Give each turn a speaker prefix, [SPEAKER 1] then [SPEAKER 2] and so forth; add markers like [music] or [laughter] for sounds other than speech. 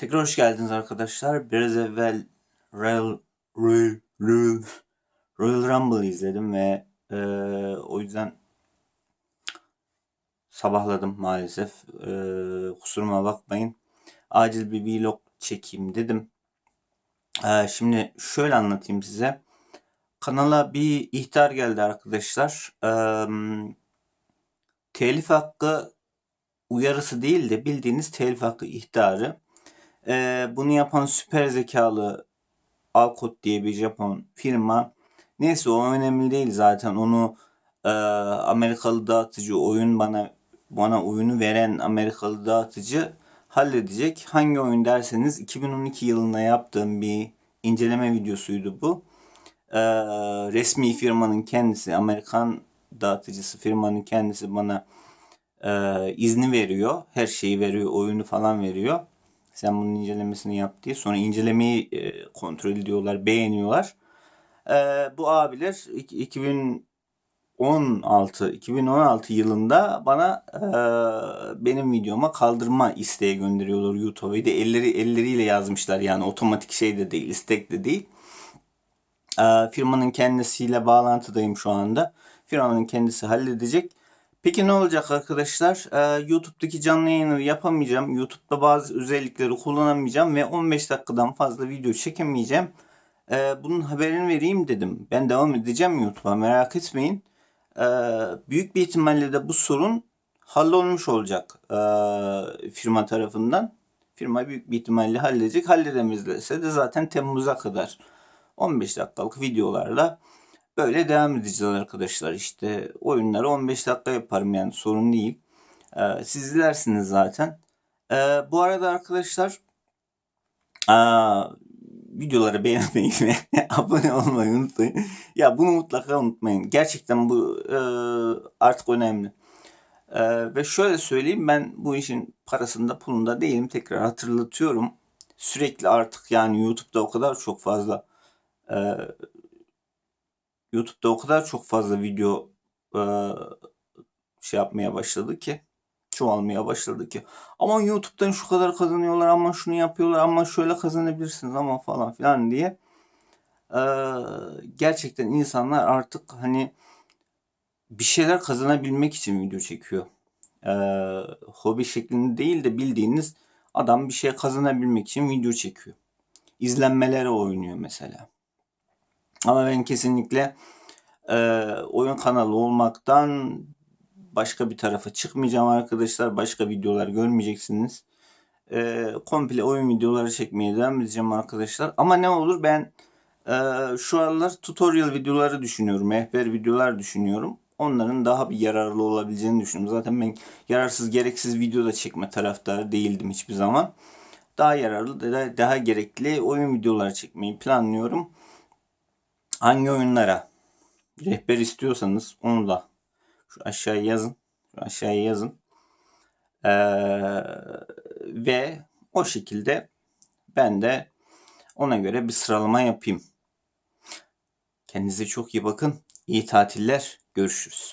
[SPEAKER 1] Tekrar hoş geldiniz arkadaşlar. Biraz evvel Royal, Royal, Royal, Royal Rumble izledim ve eee, o yüzden sabahladım maalesef. Eee, kusuruma bakmayın. Acil bir vlog çekeyim dedim. Eee, şimdi şöyle anlatayım size. Kanala bir ihtar geldi arkadaşlar. Eee, telif hakkı uyarısı değil de bildiğiniz telif hakkı ihtarı. Ee, bunu yapan süper zekalı Alcott diye bir Japon firma. Neyse o önemli değil zaten. Onu e, Amerikalı dağıtıcı oyun bana bana oyunu veren Amerikalı dağıtıcı halledecek. Hangi oyun derseniz 2012 yılında yaptığım bir inceleme videosuydu bu. Ee, resmi firmanın kendisi Amerikan dağıtıcısı firmanın kendisi bana e, izni veriyor. Her şeyi veriyor. Oyunu falan veriyor. Sen bunun incelemesini yap diye. Sonra incelemeyi e, kontrol ediyorlar. Beğeniyorlar. E, bu abiler ik- 2016 2016 yılında bana e, benim videoma kaldırma isteği gönderiyorlar YouTube'a. De elleri elleriyle yazmışlar yani otomatik şey de değil, istek de değil. Ee, firmanın kendisiyle bağlantıdayım şu anda. Firmanın kendisi halledecek. Peki ne olacak arkadaşlar? Ee, YouTube'daki canlı yayını yapamayacağım. YouTube'da bazı özellikleri kullanamayacağım ve 15 dakikadan fazla video çekemeyeceğim. Ee, bunun haberini vereyim dedim. Ben devam edeceğim YouTube'a merak etmeyin. Ee, büyük bir ihtimalle de bu sorun hallolmuş olacak ee, firma tarafından. Firma büyük bir ihtimalle halledecek. Halledemezlerse de zaten Temmuz'a kadar 15 dakikalık videolarla böyle devam edeceğiz arkadaşlar. İşte oyunları 15 dakika yaparım yani sorun değil. Ee, siz izlersiniz zaten. Ee, bu arada arkadaşlar aa, videoları [laughs] beğenmeyi ve abone olmayı unutmayın. Ya bunu mutlaka unutmayın. Gerçekten bu e, artık önemli. Ee, ve şöyle söyleyeyim ben bu işin parasında pulunda değilim. Tekrar hatırlatıyorum. Sürekli artık yani YouTube'da o kadar çok fazla e, YouTube'da o kadar çok fazla video e, şey yapmaya başladı ki çoğalmaya başladı ki ama YouTube'dan şu kadar kazanıyorlar ama şunu yapıyorlar ama şöyle kazanabilirsiniz ama falan filan diye e, gerçekten insanlar artık hani bir şeyler kazanabilmek için video çekiyor. E, hobi şeklinde değil de bildiğiniz adam bir şey kazanabilmek için video çekiyor. İzlenmelere oynuyor mesela. Ama ben kesinlikle e, oyun kanalı olmaktan başka bir tarafa çıkmayacağım arkadaşlar. Başka videolar görmeyeceksiniz. E, komple oyun videoları çekmeye devam edeceğim arkadaşlar. Ama ne olur ben e, şu aralar tutorial videoları düşünüyorum. Rehber videolar düşünüyorum. Onların daha bir yararlı olabileceğini düşünüyorum. Zaten ben yararsız gereksiz video da çekme taraftarı değildim hiçbir zaman. Daha yararlı, daha, daha gerekli oyun videoları çekmeyi planlıyorum hangi oyunlara rehber istiyorsanız onu da şu aşağıya yazın. Şu aşağıya yazın. Ee, ve o şekilde ben de ona göre bir sıralama yapayım. Kendinize çok iyi bakın. İyi tatiller. Görüşürüz.